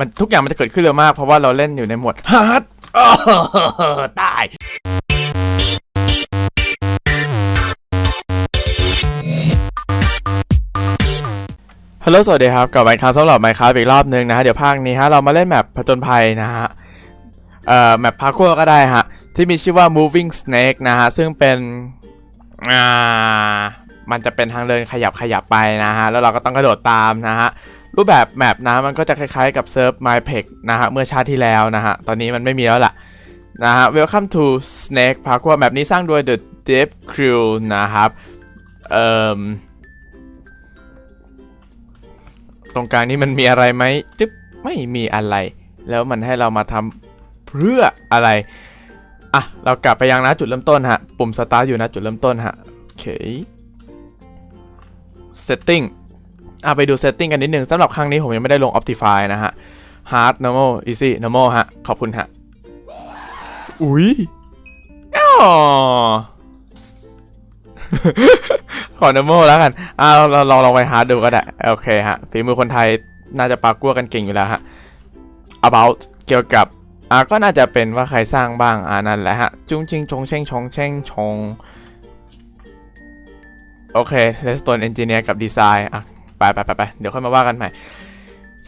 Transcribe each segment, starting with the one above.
มันทุกอย่างมันจะเกิดขึ้นเร็วมาก เพราะว่าเราเล่นอยู่ในโหมดฮาร์ดตายฮัลโหลสวัสดีครับกลับมาอีกครั้งสำหรับไมค์ครับอีกรอบนึงนะฮะ เดี๋ยวภาคนี้ฮะ เรามาเล่นแมปผจญภัยนะฮะ เอ่อ แมปพาร์คัวก็ได้ฮะ ที่มีชื่อว่า moving snake นะฮะ ซึ่งเป็น อ่า มันจะเป็นทางเดินขยับขยับไปนะฮะ แล้วเราก็ต้องกระโดดตามนะฮะ รูปแบบแมปนะมันก็จะคล้ายๆกับเซิร์ฟ m y p e c นะฮะเมื่อชาติที่แล้วนะฮะ ตอนนี้มันไม่มีแล้วล่ะนะฮะ Welcome to Snake Parkour แมปนี้สร้างโดย The Deep Crew นะครับ เอ่อตรงกลางนี้มันมีอะไรไหมจึ๊บไม่มีอะไร แล้วมันให้เรามาทำเพื่ออะไร อะ เรากลับไปยังนะจุดเริ่มต้นฮะ ปุ่มสตาร์ทอยู่นะจุดเริ่มต้นฮะ โอเค setting อะไปดู setting กันนิดนึงสำหรับครั้งนี้ผมยังไม่ได้ลง optify นะฮะ hard normal easy normal ฮะ ขอบคุณฮะ อุ๊ยอ๋อขอ normal แล้วกันอ่าเราเราลองไป hard ดูก็ได้ โอเคฮะฝีมือคนไทยน่าจะปากกัวกันเก่งอยู่แล้วฮะ about เกี่ยวกับอ่าก็น่าจะเป็นว่าใครสร้างบ้างอ่านั่นแหละฮะ จุ้งจิงชงเช่งชงเช่งชงโอเค Redstone Engineer กับ Design อะ ไปไปไปไปเดี๋ยวค่อยมาว่ากันใหม่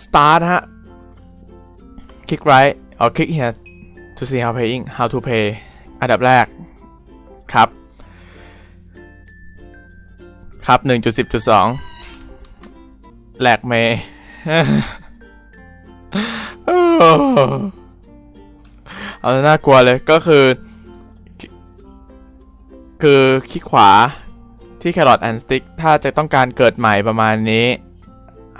Start ฮะ Click right or click here to see how paying how to pay อันดับแรกครับ ครับ 1.10.2แหลกเมย์เอาน่ากลัวเลยก็คือ คือคลิกขวา ที่แครอทแอนสติ๊กถ้าจะต้องการเกิดใหม่ประมาณนี้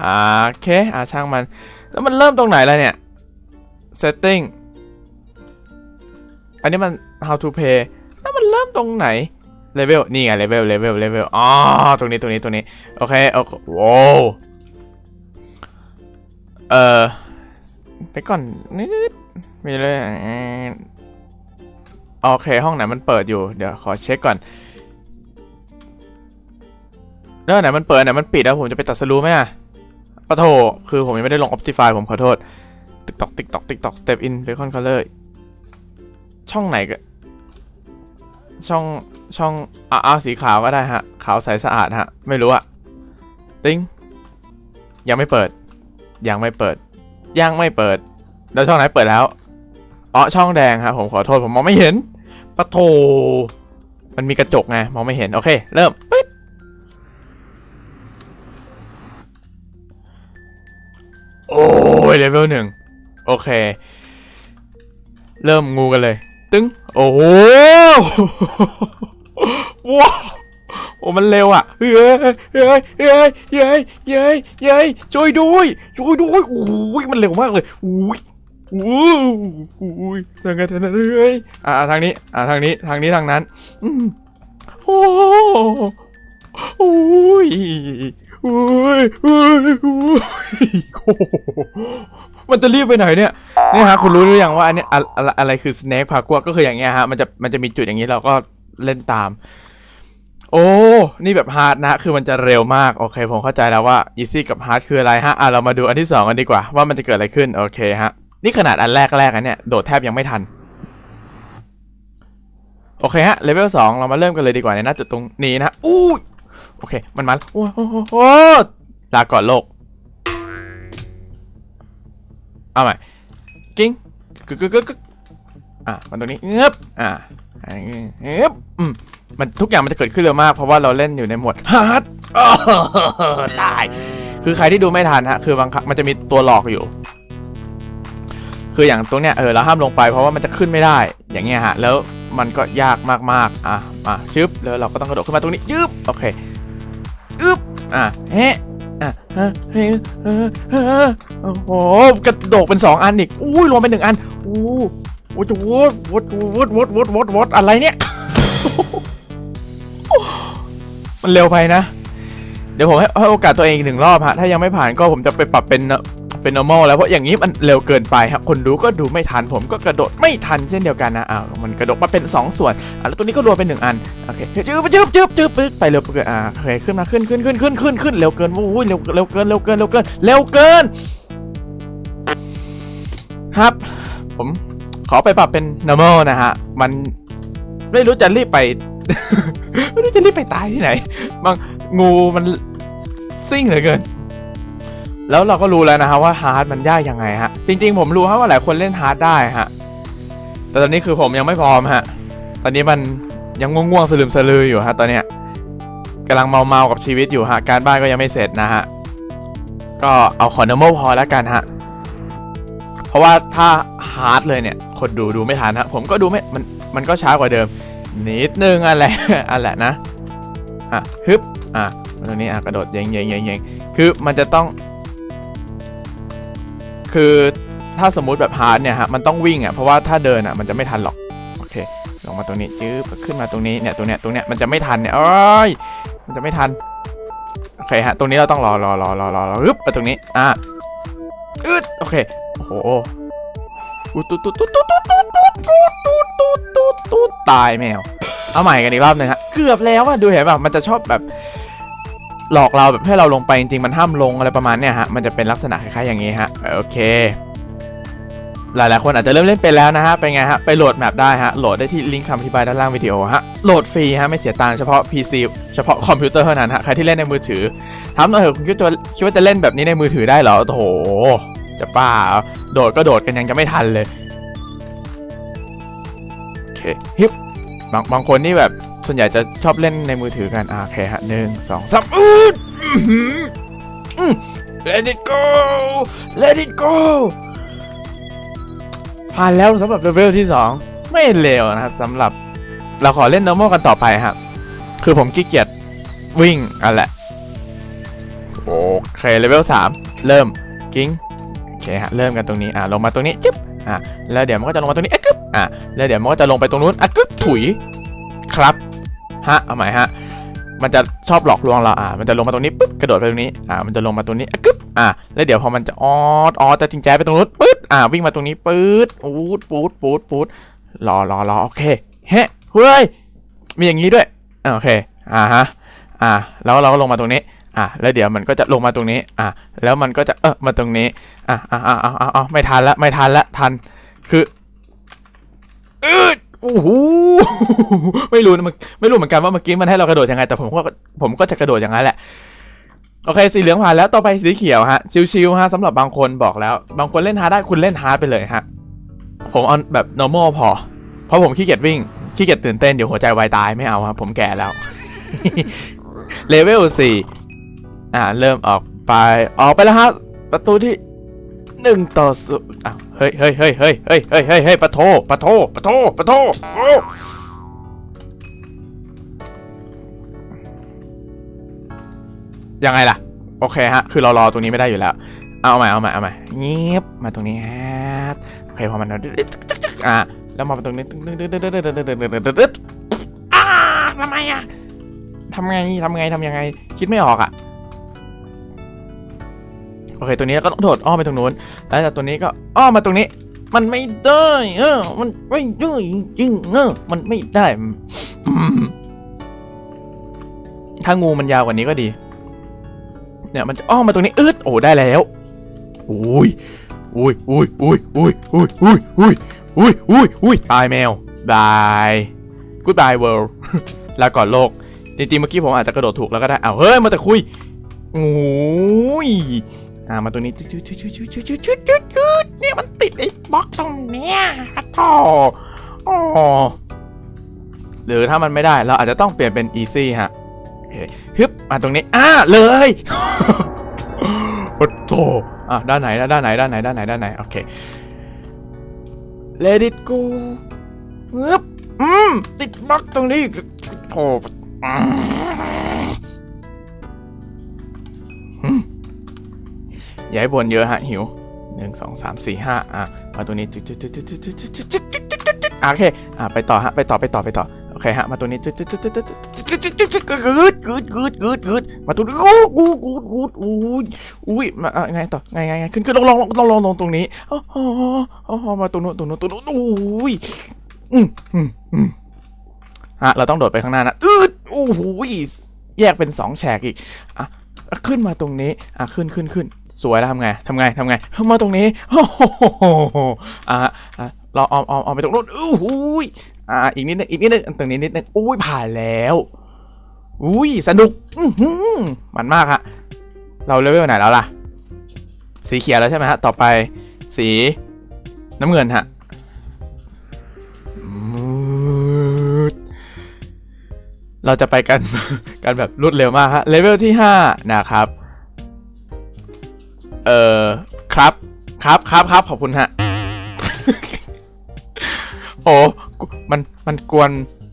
อ่าโอเคอ่าช่างมัน แล้วมันเริ่มตรงไหนแล้วเนี่ย setting อันนี้มัน how to pay แล้วมันเริ่มตรงไหน level นี่ไง level level level อ๋อตรงนี้ตรงนี้ตรงนี้โอเคโอเคโว้วเอ่อไปก่อนนิดมีเลยโอเคห้องไหนมันเปิดอยู่ เดี๋ยวขอเช็คก่อน แล้วอันไหนมันเปิดไหนมันปิดแล้วผมจะไปตัดสรู้ไหมอะปะโถคือผมยังไม่ได้ลง Optify ผมขอโทษ ติ๊กตอกติ๊กตอกติ๊กตอก step in bacon color ช่องไหนก็ ช่องช่องอะเอาสีขาวก็ได้ฮะ ขาวใสสะอาดฮะ ไม่รู้อะติ้งยังไม่เปิด ยังไม่เปิด ยังไม่เปิด แล้วช่องไหนเปิดแล้วอ๋อช่องแดงครับผมขอโทษผมมองไม่เห็นปะโถมันมีกระจกไงมองไม่เห็น โอเค เริ่ม โอ้ยเลเวลหนึ่งโอเค เริ่มงูกันเลย ตึ้ง โอ้โหว้าวโอ้มันเร็วอะเฮ้ยเฮ้ยเฮ้ยเฮ้ยเฮ้ยเฮ้ยช่วยด้วยช่วยด้วยโอ้ยมันเร็วมากเลยโอ้ยอู้อุ้ยทางไงทางนั้นเฮ้ยอ่าทางนี้อ่าทางนี้ทางนี้ทางนั้นอืมโอ้โอ้ย อ้ยโอ้ยโอ้ยโอ้โหมันจะรีบไปไหนเนี่ยนี่ฮะคุณรู้หรือยังว่าอันเนี้ยอะไรอะไรคือ snake parkour ก็คืออย่างเงี้ยฮะมันจะมันจะมีจุดอย่างนี้เราก็เล่นตาม โอ้ นี่แบบฮาร์ดนะ คือมันจะเร็วมาก โอเค ผมเข้าใจแล้วว่า easy กับ hard คืออะไรฮะ อะ เรามาดูอันที่สองกันดีกว่า ว่ามันจะเกิดอะไรขึ้น โอเคฮะ นี่ขนาดอันแรกแรกอันเนี้ย โดดแทบยังไม่ทัน โอเคฮะ เลเวลสองเรามาเริ่มกันเลยดีกว่าในหน้าจุดตรงนี้นะอู้ย โอเค มันมาโอ้โหโอ้โหโอ้ลาก่อนโลก เอาใหม่ กิ้งกึกกึกกึกกึกอะมันตรงนี้เงือบอะเงือบอืมมันทุกอย่างมันจะเกิดขึ้นเร็วมาก เพราะว่าเราเล่นอยู่ในหมวดฮาร์ดตาย คือใครที่ดูไม่ทันฮะ คือบางครั้งมันจะมีตัวหลอกอยู่ คืออย่างตรงเนี้ยเออเราห้ามลงไปเพราะว่ามันจะขึ้นไม่ได้ อย่างเงี้ยฮะ แล้วมันก็ยากมากๆ อะ มาชึบ แล้วเราก็ต้องกระโดดขึ้นมาตรงนี้ชึบ โอเค อึบอะเฮ้อะฮะเฮ้เออเออโอ้โหกระโดดเป็นสองอันอีกอุ้ยรวมเป็นหนึ่งอันอู้โอ้โหวดวดวดวดวดวดวดอะไรเนี่ย มันเร็วไปนะ เดี๋ยวผมให้ให้โอกาสตัวเองอีกหนึ่งรอบฮะ ถ้ายังไม่ผ่านก็ผมจะไปปรับเป็น เป็น normal แล้วเพราะอย่างนี้มันเร็วเกินไปครับคนดูก็ดูไม่ทันผมก็กระโดดไม่ทันเช่นเดียวกันนะอ้าวมันกระโดดมาเป็น 2 ส่วนอะแล้วตัวนี้ก็รวมเป็นหนึ่งอันโอเคจืบจืบจืบจืบปึ๊บไปเร็วเกินอ่าโอเคขึ้นมาขึ้นขึ้นขึ้นขึ้นขึ้นขึ้นเร็วเกินโอ้ยเร็วเร็วเกินเร็วเกินเร็วเกินเร็วเกิน ครับ ผมขอไปปรับเป็น normal นะฮะมันไม่รู้จะรีบไป ไม่รู้จะรีบไปตายที่ไหนบางงูมันซิ่งเหลือเกิน แล้วเราก็รู้แล้วนะฮะว่าฮาร์ดมันยากยังไงฮะ จริง ๆ ผมรู้ฮะว่าหลายคนเล่นฮาร์ดได้ฮะ แต่ตอนนี้คือผมยังไม่พร้อมฮะ ตอนนี้มันยังง่วงๆสลืมสลืออยู่ฮะตอนเนี้ยกำลังเมาๆกับชีวิตอยู่ฮะ การบ้านก็ยังไม่เสร็จนะฮะ ก็เอาขอ normal พอแล้วกันฮะ เพราะว่าถ้าฮาร์ดเลยเนี่ย คนดูดูไม่ทันฮะ ผมก็ดูไม่ มัน มันก็ช้ากว่าเดิม นิดนึงอันแหละอันแหละนะ อะฮึบ อะตรงนี้อะกระโดดเยงเยงเยงเยงคือมันจะต้อง คือถ้าสมมุติแบบฮาร์ดเนี่ยฮะมันต้องวิ่งอะเพราะว่าถ้าเดินอะมันจะไม่ทันหรอกโอเคลงมาตรงนี้จื๊บขึ้นมาตรงนี้เนี่ยตรงเนี้ยตรงเนี้ยมันจะไม่ทันเนี่ยโอ้ยมันจะไม่ทันโอเคฮะตรงนี้เราต้องรอรอรอรอรอรอฮึบไปตรงนี้อะอึดโอเคโอ้โหอุตุ๊ดตุ๊ดตุ๊ดตุ๊ดตุ๊ดตุ๊ดตุ๊ดตุ๊ดตุ๊ดตุ๊ดตุ๊ดตายแมวเอาใหม่กันอีกรอบหนึงฮะเกือบแล้วอะดูเห็นป่ะมันจะชอบแบบ หลอกเราแบบให้เราลงไปจริงๆมันห้ามลงอะไรประมาณเนี้ยฮะมันจะเป็นลักษณะคล้ายๆอย่างนี้ฮะโอเค หลายๆคนอาจจะเริ่มเล่นเป็นแล้วนะฮะเป็นไงฮะไปโหลดแมปได้ฮะโหลดได้ที่ลิงก์คำอธิบายด้านล่างวิดีโอฮะโหลดฟรีฮะไม่เสียตังค์เฉพาะ PC เฉพาะคอมพิวเตอร์เท่านั้นฮะใครที่เล่นในมือถือถามหน่อยเถอะคุณคิดว่าคิดว่าจะเล่นแบบนี้ในมือถือได้เหรอโอ้โหจะป้าโดดก็โดดกันยังจะไม่ทันเลยโอเคฮิปบางบางคนนี่แบบ ส่วนใหญ่จะชอบเล่นในมือถือกันอ่าโอเคฮะหนึ่งสองสามอืดอื้อหืออืม let it go let it go ผ่านแล้วสำหรับเลเวลที่ 2 ไม่เลวนะครับสำหรับเราขอเล่น normal กันต่อไปครับ คือผมขี้เกียจวิ่งอันแหละ โอเคเลเวล3 เริ่มกิ้งโอเคฮะเริ่มกันตรงนี้อะลงมาตรงนี้จึ๊บอะแล้วเดี๋ยวมันก็จะลงมาตรงนี้อะกึ๊บอะแล้วเดี๋ยวมันก็จะลงไปตรงนู้นอะกึ๊บถุยครับ ฮะเอาใหม่ฮะมันจะชอบหลอกลวงเราอะมันจะลงมาตรงนี้ปุ๊บกระโดดไปตรงนี้อะมันจะลงมาตรงนี้อะกึ๊บอะแล้วเดี๋ยวพอมันจะออดออดจะจิงใจไปตรงนู้นปึ๊ดอะวิ่งมาตรงนี้ปึ๊ดอูดปูดปูดปูดรอรอรอโอเคเฮ้เฮ้ยมีอย่างนี้ด้วยอะโอเคอ่าฮะอะแล้วเราก็ลงมาตรงนี้อะแล้วเดี๋ยวมันก็จะลงมาตรงนี้อะแล้วมันก็จะเออมาตรงนี้อะอะอะอะอะอะไม่ทันละไม่ทันละทันคืออืด โอ้โหไม่รู้นะมันไม่รู้เหมือนกันว่าเมื่อกี้มันให้เรากระโดดยังไง แต่ผมก็ผมก็จะกระโดดอย่างนั้นแหละโอเคสีเหลืองผ่านแล้วต่อไปสีเขียวฮะชิวๆฮะสำหรับบางคนบอกแล้ว บางคนเล่นฮาร์ดได้คุณเล่นฮาร์ดไปเลยฮะผมเอาแบบ normal พอ เพราะผมขี้เกียจวิ่งขี้เกียจตื่นเต้นเดี๋ยวหัวใจวายตายไม่เอาครับผมแก่แล้วเลเวลสี่อ่าเริ่มออกไปออกไปแล้วฮะประตูที่หนึ่งต่อศูนย์อ้าว เฮ้ยเฮ้ยเฮ้ยเฮ้ยเฮ้ยเฮ้ยเฮ้ยเฮ้ยปะโทปะโทปะโทปะโทโอ้ยังไงล่ะ โอเคฮะ คือเรารอตรงนี้ไม่ได้อยู่แล้ว เอาใหม่เอาใหม่เอาใหม่เงียบมาตรงนี้ฮะโอเคพอมันอ่าแล้วมาตรงนี้ทำไมอะทำไงทำไงทำยังไง คิดไม่ออกอะ โอเค ตัวนี้ก็ต้องโดดอ้อมไปตรงนู้น แล้วจากตัวนี้ก็อ้อมมาตรงนี้ มันไม่ได้ เออ มันไม่ได้จริงเออ มันไม่ได้ ถ้างูมันยาวกว่านี้ก็ดี เนี่ยมันจะอ้อมมาตรงนี้อืดโอ้ได้แล้วอุ้ยอุ้ยอุ้ยอุ้ยอุ้ยอุ้ยอุ้ยอุ้ยอุ้ยอุ้ยอุ้ยตายแมวบายกูดบายเวิลด์ลาก่อนโลก จริงๆเมื่อกี้ผมอาจจะกระโดดถูกแล้วก็ได้เอ้าเฮ้ยมาแต่คุยโอ้ย อ่ามาตัวนี้จุดจุดจุดจุดจุดจุดจุดจุดจุดเนี่ยมันติดไอ้บล็อกตรงเนี้ยอะท่ออ๋อหรือถ้ามันไม่ได้เราอาจจะต้องเปลี่ยนเป็น easy ฮะโอเคฮึบมาตรงนี้อ่าเลยโอ้โถอะด้านไหนด้านไหนด้านไหนด้านไหนด้านไหนโอเค let it go ฮึบอืมติดบล็อกตรงนี้โถอื อย่าให้บนเยอะฮะหิวหนึ่งงสสอามสี่ห้าอะมาตัวนี้โอเคอะไปต่อฮะไปต่อไปต่อไปต่อโอเคฮะมาตัวนี้กึดกึดกึดกึดกึดจุมาตัวนี้กูกูกูกูอุ้ยอุ้ยมาไงต่อไงไงไงขึ้นขึ้นลงลงลงลงลงตรงนี้อ๋ออ๋อมาตัวนู้นตัวนู้นตัวนู้นอุ้ยอืมอืมอืมฮะเราต้องโดดไปข้างหน้านะอืดโอ้โหแยกเป็นสองแฉกอีกอะขึ้นมาตรงนี้อะขึ้นขึ้นขึ้น สวยแล้วทำไงทำไงทำไงมาตรงนี้โอ้โหอะอะเราออมออมออมไปตรงนู้นอู้หูยอะอีกนิดนึงอีกนิดนึงตรงนี้นิดนึงอุ้ยผ่านแล้วอุ้ยสนุกอื้อหือมันมากฮะเราเลเวลไหนแล้วล่ะ สีเขียวแล้วใช่ไหมฮะต่อไปสีน้ำเงินฮะเราจะไปกันกันแบบรวดเร็วมากฮะเลเวลที่ 5 นะครับ เออครับ ครับครับครับขอบคุณฮะ โอ้มันมันกวน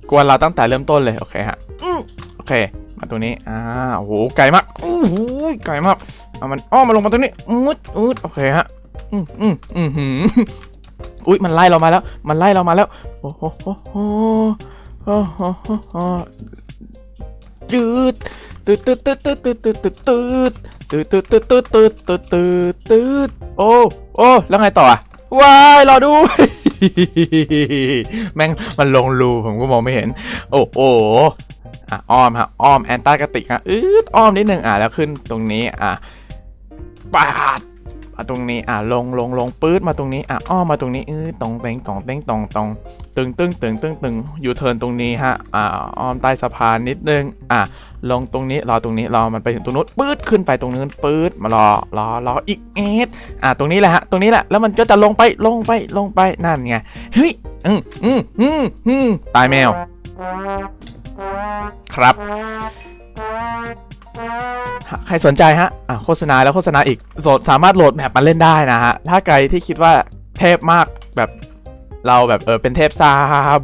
กวนเราตั้งแต่เริ่มต้นเลย โอเคฮะอืมโอเค มาตรงนี้อ่าโอ้โหไกลมากอู้หูไกลมากเอามันอ้อมาลงมาตรงนี้อืดอืดโอเคฮะอืมอืมอืมหืมอุ้ยมันไล่เรามาแล้ว มันไล่เรามาแล้ว โอ้โหโอ้โหโอ้โหโอ้โหจืดตืดตืดตืดตืดตืดตืดตืด ตืดตืดตืดตืดตืดตืดตืดตืดโอ้โอ้แล้วไงต่ออะว้ายรอดู แม่งมันลงรูผมก็มองไม่เห็น โอ้โหอะอ้อมฮะอ้อมแอนตาร์กติกฮะอืดอ้อมนิดนึงอะแล้วขึ้นตรงนี้อะปาด มาตรงนี้อะลงลงลงปื๊ดมาตรงนี้อะอ้อมาตรงนี้เอืดตรงเต็งตรงเต็งตรงตรงตึงตึงตึงตึงตึงยูเทิร์นตรงนี้ฮะอะอ้อมใต้สะพานนิดนึงอะลงตรงนี้รอตรงนี้รอมันไปถึงตรงนู้นปื๊ดขึ้นไปตรงนู้นปื๊ดมารอรอรออีกเอสอะตรงนี้แหละฮะตรงนี้แหละแล้วมันก็จะลงไปลงไปลงไปนั่นไงเฮ้ยอืมอืมอืมอืมตายแมว ครับ ใครสนใจฮะอะโฆษณาแล้วโฆษณาอีกโหลดสามารถโหลดแมปมาเล่นได้นะฮะ ถ้าใครที่คิดว่าเทพมากแบบเราแบบเออเป็นเทพซา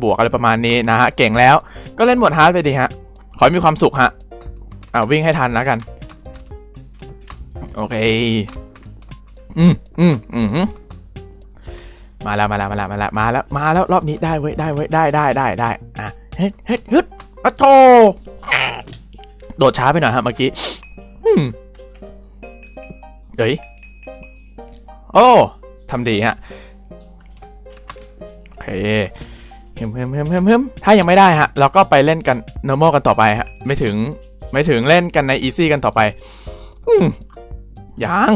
บวกอะไรประมาณนี้นะฮะ เก่งแล้วก็เล่นหมวดฮาร์ดไปดีฮะ ขอให้มีความสุขฮะ อ่าวิ่งให้ทันแล้วกัน โอเค อืมอืมอืมมาแล้วมาแล้วมาแล้วมาแล้วมาแล้วมาแล้วรอบนี้ได้เว้ยได้เว้ยได้ได้ได้ได้อะเฮ็ดเฮ็ดฮึดอะโโดดช้าไปหน่อยฮะเมื่อกี้เฮ้ย โอ้ทำดีฮะ โอเคเฮิมเฮิมเฮิมเฮิมเฮิมถ้ายังไม่ได้ฮะ เราก็ไปเล่นกัน normal กันต่อไปฮะ ไม่ถึง ไม่ถึงเล่นกันใน easy กันต่อไป อืมยัง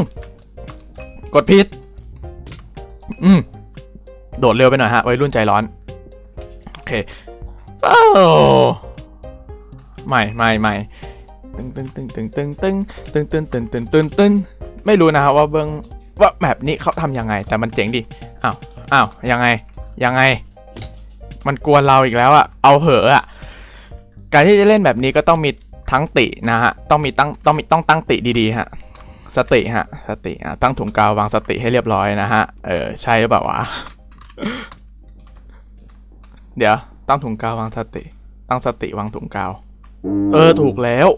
กดผิด อืม โดดเร็วไปหน่อยฮะ วัยรุ่นใจร้อน โอเคโอ้ใหม่ใหม่ใหม่ ตึงตึงตึงตึงตึงตึงตึงตึงตึงตึงตึงตึงไม่รู้นะฮะว่าเบิ้งว่าแบบนี้เขาทำยังไง แต่มันเจ๋งดิอ้าวอ้าวยังไงยังไง มันกวนเราอีกแล้วอะเอาเหอะอะการที่จะเล่นแบบนี้ก็ต้องมีทั้งตินะฮะต้องมีตั้งต้องมีต้องตั้งติดีๆฮะสติฮะสติอะตั้งถุงกาววางสติให้เรียบร้อยนะฮะเออใช่หรือเปล่าวะเดี๋ยวตั้งถุงกาววางสติ ตั้งสติวางถุงกาว เออถูกแล้ว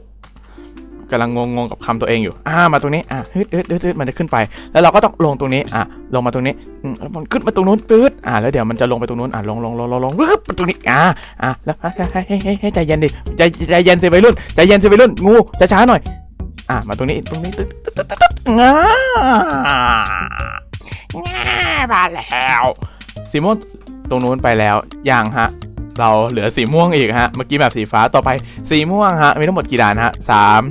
กำลังงงๆกับคำตัวเองอยู่อ่ามาตรงนี้อะฮึดฮึดฮึดมันจะขึ้นไป แล้วเราก็ต้องลงตรงนี้อะลงมาตรงนี้มแล้วมันขึ้นมาตรงนู้นปื๊ดอะแล้วเดี๋ยวมันจะลงไปตรงนู้นอะลงลงลงลงลงปึ๊บตรงนี้อะอะแล้วให้ให้ให้ใจเย็นดิใจใจเย็นสิวัยรุ่นใจเย็นสิวัยรุ่นงูจะช้าหน่อยอะมาตรงนี้ตรงนี้ตึ๊ดตึ๊ดตึ๊ดตึ๊ดตึ๊ดง่าง่ามาแล้วสีม่วงตรงนู้นไปแล้วยังฮะเราเหลือสีม่วงอีกฮะ เมื่อกี้แบบสีฟ้าต่อไปสีม่วงฮะ มีทั้งหมดกี่ด่านฮะสาม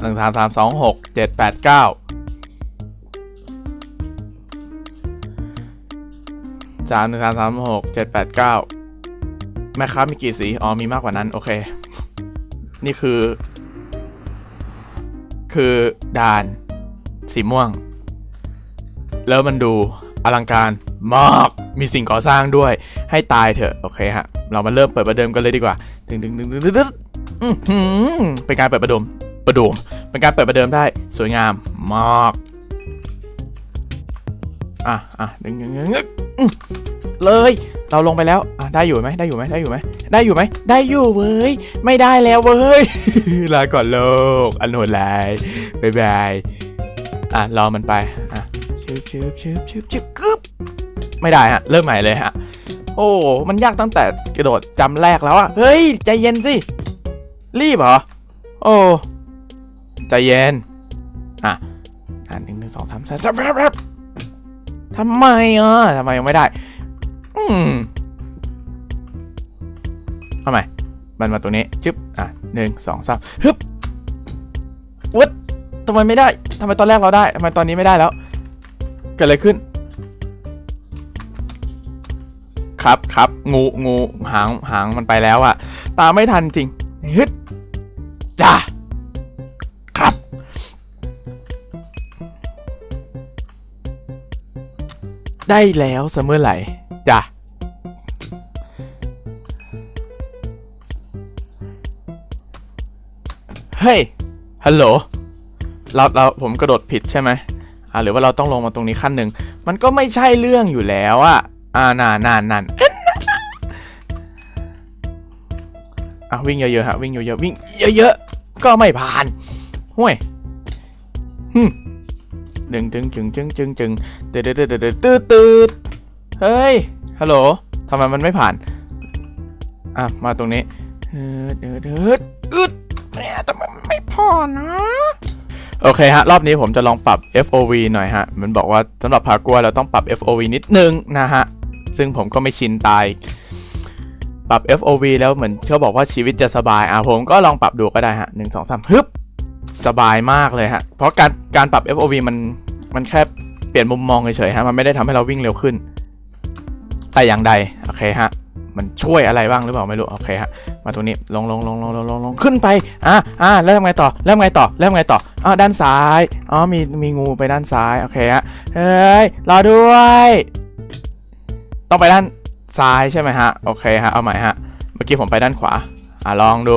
หนึ่งสามสามสองหกเจ็ดแปดเก้าสามหนึ่งสามสามหกเจ็ดแปดเก้าแม่ครับมีกี่สี อ๋อ มีมากกว่านั้น โอเค นี่คือ คือด่าน สีม่วง แล้วมันดูอลังการมาก มีสิ่งก่อสร้างด้วย ให้ตายเถอะ โอเคฮะ เรามาเริ่มเปิดประเดิมกันเลยดีกว่าดึงดึงดึงดึงดึงดึงอื้อหือเป็นการเปิดประเดิม ประโดม เป็นการเปิดประเดิมได้สวยงามมาก อะอะดึงดึงเลย เราลงไปแล้วอะได้อยู่ไหมได้อยู่ไหมได้อยู่ไหมได้อยู่ไหมได้อยู่เว้ย ไม่ได้แล้วเว้ย ลาก่อนโลก อันโหดร้ายบายบาย อะรอมันไป อะชึบชึบชึบชึบชึบกึ๊บไม่ได้ฮะ เริ่มใหม่เลยฮะ โอ้ มันยากตั้งแต่กระโดดจำแรกแล้วอะเฮ้ย ใจเย็นสิ รีบเหรอ โอ้ ใจเย็น อะอ่านหนึ่งหนึ่งสองสามสามทำไมอะทำไมยังไม่ได้ อืมทำไมมันมาตรงนี้ชึบอะหนึ่งสองสามฮึบวัดทำไมไม่ได้ทำไมตอนแรกเราได้ทำไมตอนนี้ไม่ได้แล้ว เกิดอะไรขึ้น ครับครับงูงูหางหางมันไปแล้วอะตามไม่ทันจริงฮึดจ้า ได้แล้วเสมอไหร่จ้ะเฮ้ย ฮัลโหล เราเราผมกระโดดผิดใช่ไหมอ่าหรือว่าเราต้องลงมาตรงนี้ขั้นหนึ่ง มันก็ไม่ใช่เรื่องอยู่แล้วอะอ่านานนานานอะวิ่งเยอะๆฮะวิ่งเยอะๆวิ่งเยอะๆก็ไม่ผ่านห่วยฮึ หนึ่งจึงจึงจึงจึงจึงเตืดเตืดตืดตืดตืดเฮ้ยฮัลโหลทำไมมันไม่ผ่านอะมาตรงนี้เดือดเดือดอึดเนี่ยทำไมไม่พอนะโอเคฮะ รอบนี้ผมจะลองปรับ FOV หน่อยฮะ มันบอกว่าสำหรับพากัวเราต้องปรับ FOV นิดนึงนะฮะ ซึ่งผมก็ไม่ชินตาย ปรับ FOV แล้วเหมือนเขาบอกว่าชีวิตจะสบาย อะผมก็ลองปรับดูก็ได้ฮะหนึ่งสองสามฮึบ สบายมากเลยฮะ เพราะการการปรับ FOV มันมันแค่เปลี่ยนมุมมองเฉยๆฮะ มันไม่ได้ทำให้เราวิ่งเร็วขึ้น แต่อย่างใด โอเคฮะ มันช่วยอะไรบ้างหรือเปล่าไม่รู้ โอเคฮะ มาตรงนี้ลงลงลงลงลงลงลงขึ้นไป อะอะแล้วทำไงต่อ แล้วไงต่อ แล้วไงต่ออะด้านซ้าย อ๋อ มีมีงูไปด้านซ้าย โอเคฮะ เฮ้ย รอด้วย ต้องไปด้านซ้ายใช่ไหมฮะ โอเคฮะ เอาใหม่ฮะ เมื่อกี้ผมไปด้านขวา อะลองดู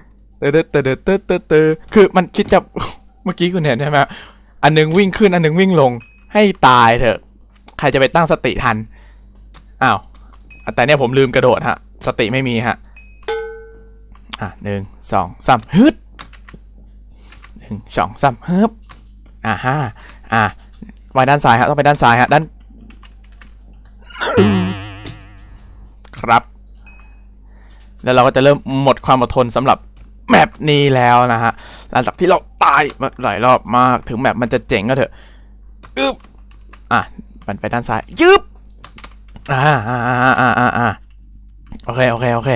เตอเตอเตอเตอเตอเตอเตอคือมันคิดจะเมื่อกี้คุณเห็นใช่ไหมอันหนึงวิ่งขึ้นอันหนึงวิ่งลงให้ตายเถอะ ใครจะไปตั้งสติทันอ้าวแต่เนี่ยผมลืมกระโดดฮะ สติไม่มีฮะอะหนึ่งสองสามฮึดหนึ่งสองสามฮึบอ่าฮะอะไปด้านซ้ายฮะต้องไปด้านซ้ายฮะด้านครับ แล้วเราก็จะเริ่มหมดความอดทนสำหรับ แมปนี้แล้วนะฮะหลังจากที่เราตายมาหลายรอบมากถึงแมปมันจะเจ๋งก็เถอะอึบอะมันไปด้านซ้ายยึบอ่าอ่าอ่าอ่าโอเคโอเคโอเค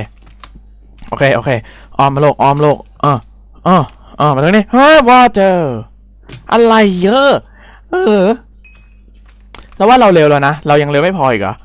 โอเคโอเคออมมาโลกออมโลกเออเออเออมาตรงนี้เฮ้ยวอเจอร์อะไรเยอะเออแล้วว่าเราเร็วแล้วนะ เรายังเร็วไม่พออีกเหรอ